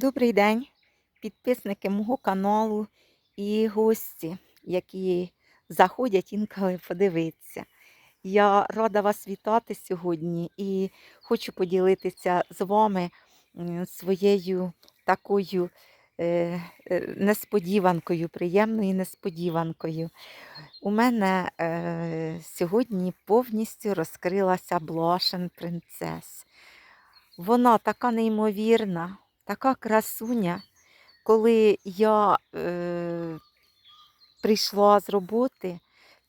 Добрий день, підписники мого каналу і гості, які заходять інколи подивитися. Я рада вас вітати сьогодні і хочу поділитися з вами своєю такою е, е, несподіванкою, приємною несподіванкою. У мене е, сьогодні повністю розкрилася Блошен принцес. Вона така неймовірна, така красуня. Коли я е, прийшла з роботи,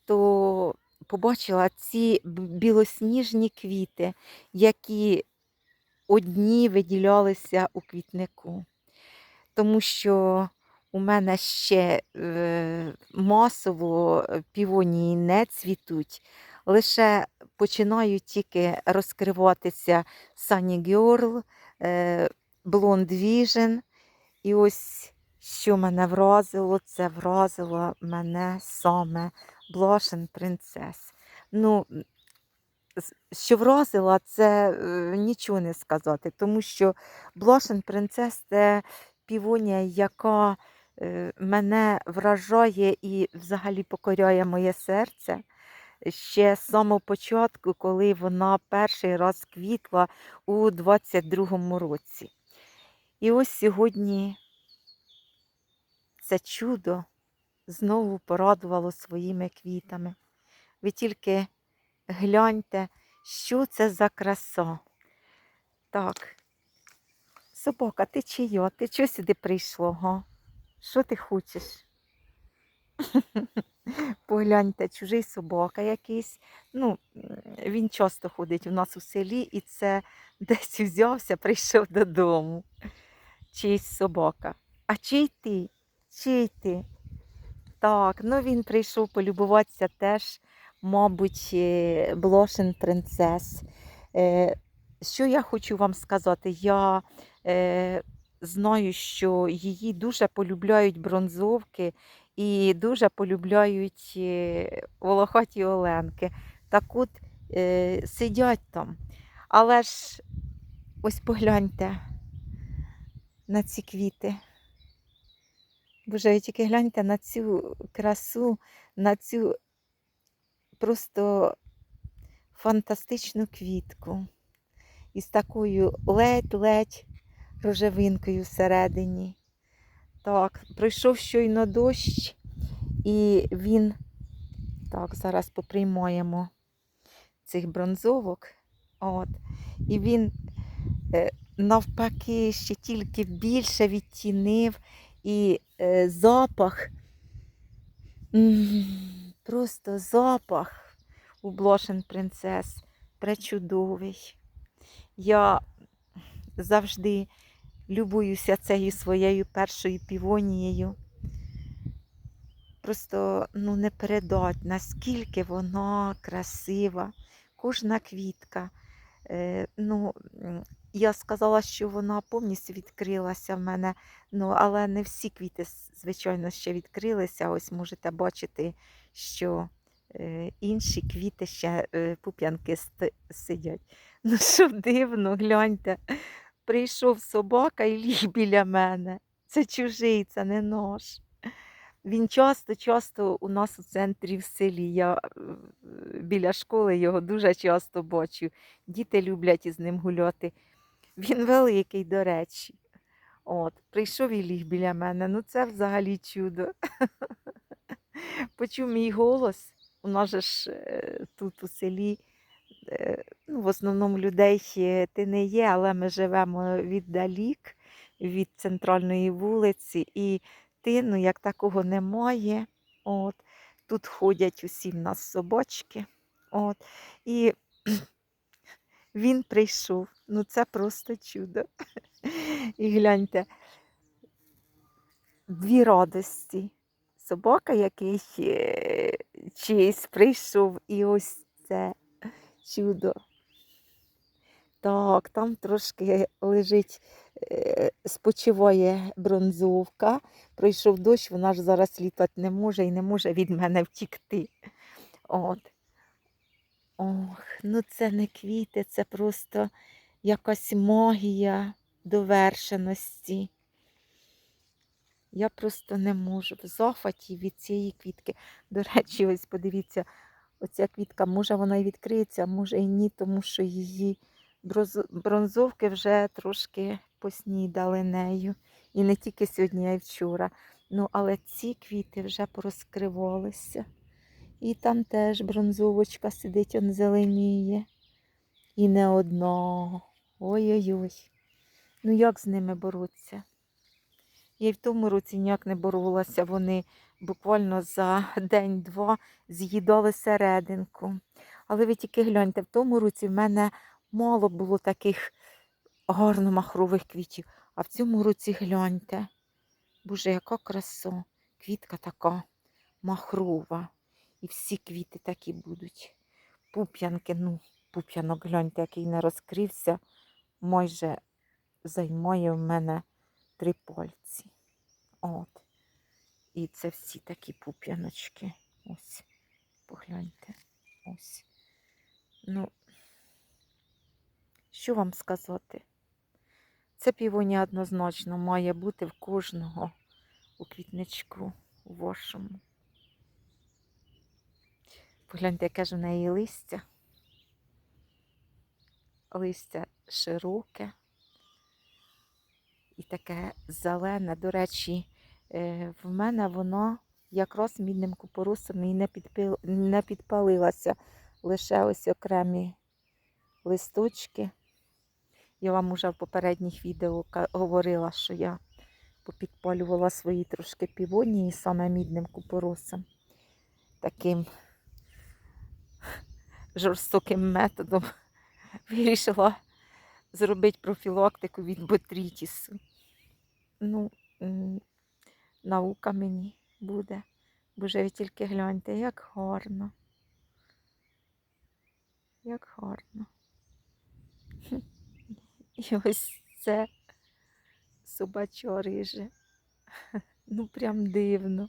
то побачила ці білосніжні квіти, які одні виділялися у квітнику. Тому що у мене ще е, масово півонії не цвітуть, лише починають тільки розкриватися Girl, е, Blonde Vision. І ось що мене вразило, це вразило мене саме Blushing Princess. Ну, що вразила, це е, нічого не сказати, тому що Blushing Princess це півонія, яка е, мене вражає і взагалі покоряє моє серце. Ще з самого початку, коли вона перший раз квітла у 22-му році. І ось сьогодні це чудо знову порадувало своїми квітами. Ви тільки гляньте, що це за краса. Так, собака, ти чия? Ти чого сюди прийшло? Га? Що ти хочеш? Погляньте, чужий собака якийсь. Ну, він часто ходить у нас у селі, і це десь взявся, прийшов додому. Чийсь собака. А чий ти? Чий ти? Так, ну він прийшов полюбуватися теж, мабуть, е, Блошин принцес. Е, Що я хочу вам сказати? Я е, знаю, що її дуже полюбляють бронзовки і дуже полюбляють волохаті оленки. Так от сидять там. Але ж ось погляньте на ці квіти. Боже, ви тільки гляньте на цю красу, на цю просто фантастичну квітку. Із такою ледь-ледь рожевинкою всередині. Так, пройшов щойно дощ, і він. Так, зараз поприймаємо цих бронзовок. От. І він е, навпаки ще тільки більше відтінив і е, запах, просто запах у Блошен Принцес пречудовий. Я завжди любуюся цією своєю першою півонією. Просто ну, не передать, наскільки вона красива, кожна квітка. Е, ну, я сказала, що вона повністю відкрилася в мене, ну, але не всі квіти, звичайно, ще відкрилися. Ось можете бачити, що е, інші квіти ще е, пуп'янки сидять. Ну, що дивно, гляньте, прийшов собака і ліг біля мене. Це чужий, це не наш. Він часто-часто у нас у центрі в селі. Я е, біля школи його дуже часто бачу. Діти люблять із ним гуляти. Він великий, до речі. От, прийшов і ліг біля мене. Ну це взагалі чудо. Почув мій голос. У нас же ж е, тут у селі, е, ну, в основному людей ти не є, але ми живемо віддалік від центральної вулиці, і тину як такого немає. От. Тут ходять усі в нас собачки. От. І він прийшов. Ну це просто чудо. І гляньте, дві радості. Собака, який е, чийсь прийшов, і ось це чудо. Так, там трошки лежить, е, спочиває бронзовка. Пройшов дощ, вона ж зараз літати не може і не може від мене втікти. От. Ох, ну це не квіти, це просто якась магія довершеності. Я просто не можу в захваті від цієї квітки. До речі, ось подивіться, оця квітка, може вона і відкриється, а може і ні, тому що її бронзовки вже трошки поснідали нею. І не тільки сьогодні, а й вчора. Ну, але ці квіти вже порозкривалися. І там теж бронзовочка сидить, он зеленіє. І не одного. Ой-ой-ой. Ну як з ними боротися? Я й в тому році ніяк не боролася. Вони буквально за день-два з'їдали серединку. Але ви тільки гляньте, в тому році в мене мало було таких гарно махрових квітів. А в цьому році гляньте. Боже, яка краса. Квітка така махрова. І всі квіти такі будуть. Пуп'янки, ну, пуп'янок, гляньте, який не розкрився, майже займає в мене три пальці. От. І це всі такі пуп'яночки. Ось. Погляньте. Ось. Ну, що вам сказати? Це півонія однозначно має бути в кожного у квітничку у вашому. Погляньте, яке ж в неї листя. Листя широке і таке зелене. До речі, е, в мене воно якраз мідним купоросом і не, підпил... не підпалилася. Лише ось окремі листочки. Я вам уже в попередніх відео говорила, що я попідпалювала свої трошки півонії саме мідним купоросом. Таким жорстоким методом вирішила зробити профілактику від ботрітісу. Ну, наука мені буде. Боже, ви тільки гляньте, як гарно. Як гарно. І ось це собачо риже. Ну, прям дивно.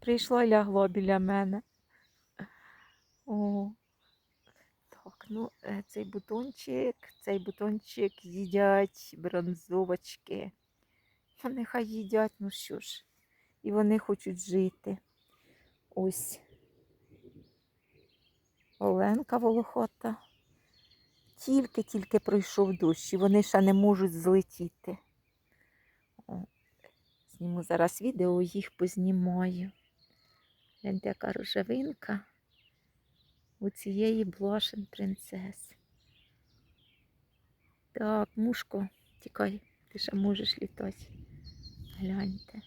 Прийшло і лягло біля мене. О, ну, е, цей бутончик, цей бутончик їдять бронзовочки. Ну, нехай їдять, ну що ж. І вони хочуть жити. Ось. Оленка волохота. Тільки-тільки пройшов дощ, і вони ще не можуть злетіти. О, зніму зараз відео, їх познімаю. Гляньте, яка рожевинка у цієї блошин принцес. Так, мушко, тікай, ти ще можеш літати. Гляньте.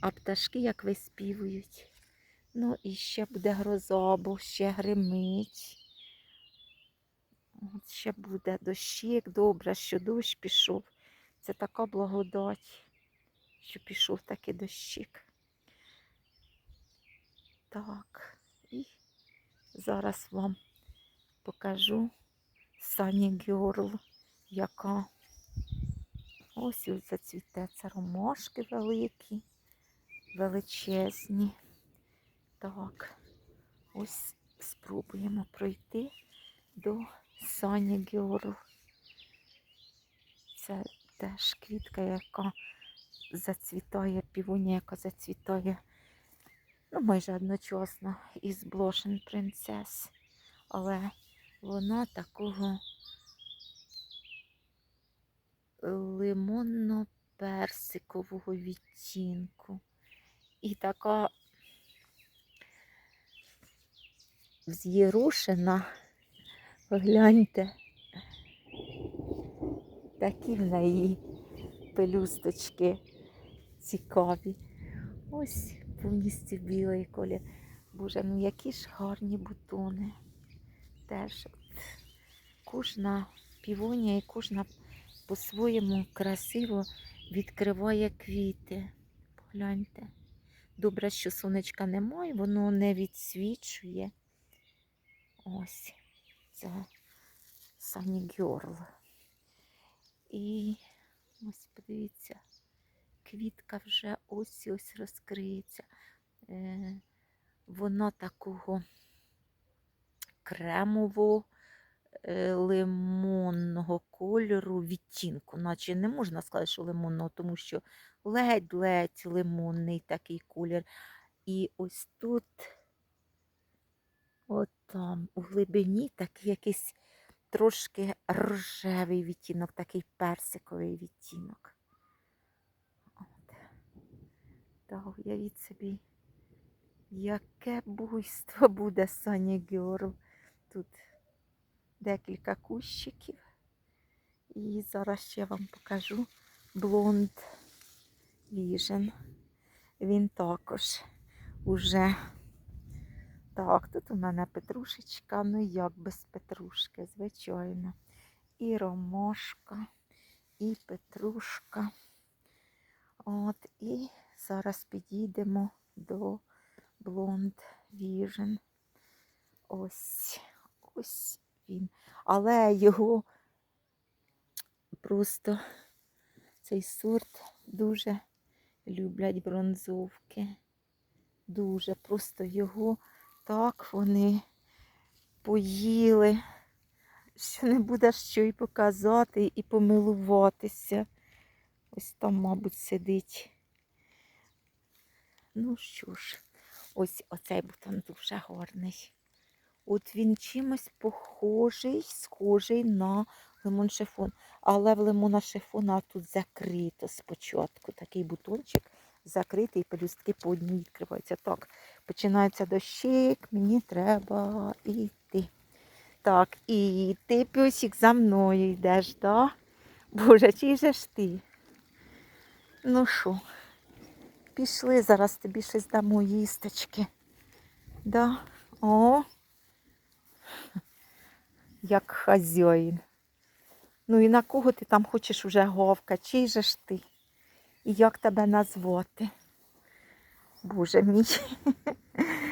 А пташки як виспівують. Ну і ще буде гроза, бо ще гримить. От ще буде дощик. Добре, що дощ пішов. Це така благодать, що пішов такий дощик. Так, зараз вам покажу Сані Гьорл, яка ось ось зацвіте. Це ромашки великі, величезні. Так, ось спробуємо пройти до Сані Гьорл. Це теж квітка, яка зацвітає, півонія, яка зацвітає ну, майже одночасно із Блошен Принцес. Але вона такого лимонно-персикового відтінку. І така вз'єрушена, гляньте, такі в неї пелюсточки цікаві. Ось повністю білий колір. Боже, ну які ж гарні бутони. Теж кожна півонія і кожна по-своєму красиво відкриває квіти. Погляньте. Добре, що сонечка немає, воно не відсвічує. Ось це Girl. І ось подивіться, квітка вже ось ось розкриється. Е, Вона такого кремово е, лимонного кольору відтінку, наче не можна сказати, що лимонного, тому що ледь-ледь лимонний такий колір. І ось тут, от там, у глибині такий якийсь трошки рожевий відтінок, такий персиковий відтінок. От. Та уявіть собі, яке буйство буде Сані Гьорл. Тут декілька кущиків. І зараз ще вам покажу блонд Vision. Він також уже. Так, тут у мене петрушечка, ну як без петрушки, звичайно. І ромашка, і петрушка. От, і зараз підійдемо до Blond Vision. Ось, ось він. Але його просто цей сорт дуже люблять бронзовки. Дуже просто його так вони поїли, що не буде що і показати, і помилуватися. Ось там, мабуть, сидить. Ну що ж, ось оцей бутон дуже гарний. От він чимось похожий, схожий на лимон шифон. Але в лимона шифона тут закрито спочатку. Такий бутончик закритий, пелюстки по одній відкриваються. Так, починається дощик, мені треба йти. Так, і ти, пюсик, за мною йдеш, так? Боже, чий же ж ти? Ну що, пішли, зараз тобі щось дамо їсточки. Да? О, як хазяїн. Ну і на кого ти там хочеш уже говка? Чий же ж ти? І як тебе назвати? Боже мій.